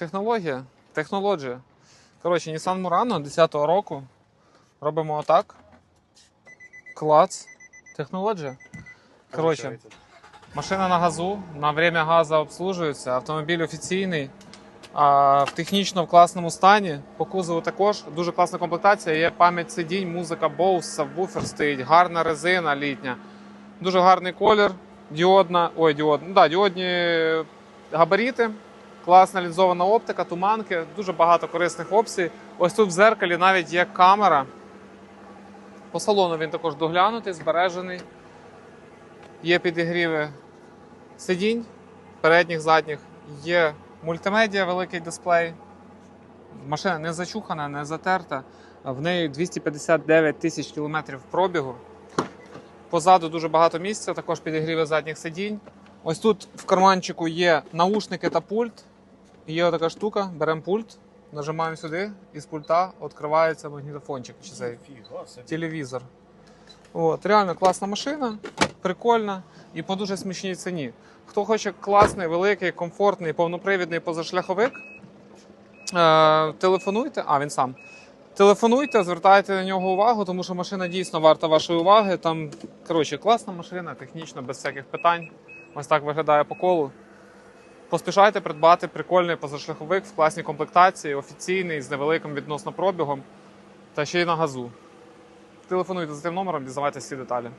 Технологія. Технологія. Коротше, Nissan Murano 10-го року. Робимо отак. Клац. Технологія. Коротше, машина на газу, на время газу обслужується, автомобіль офіційний, а, в технічно в класному стані. По кузову також дуже класна комплектація. Є пам'ять сидінь, музика Bose, сабвуфер стоїть, гарна резина літня, дуже гарний колір, діодна, ой, діод, ну, да, діодні габаріти, класна лінзована оптика, туманки, дуже багато корисних опцій. Ось тут в зеркалі навіть є камера. По салону він також доглянутий, збережений. Є підігріви сидінь, передніх, задніх, є мультимедіа, великий дисплей. Машина не зачухана, не затерта. В неї 259 тисяч кілометрів пробігу. Позаду дуже багато місця, також підігріви задніх сидінь. Ось тут в карманчику є наушники та пульт. Є така штука, беремо пульт, нажимаємо сюди, і з пульта відкривається магнітофончик чи цей телевізор. От, реально класна машина, прикольна і по дуже смішній ціні. Хто хоче класний, великий, комфортний, повнопривідний позашляховик, е, телефонуйте, а він сам. Телефонуйте, звертайте на нього увагу, тому що машина дійсно варта вашої уваги. Там, коротше, класна машина, технічно, без всяких питань. Ось так виглядає по колу. Поспішайте придбати прикольний позашляховик в класній комплектації, офіційний, з невеликим відносно пробігом та ще й на газу. Телефонуйте за тим номером, дізнавайтеся всі деталі.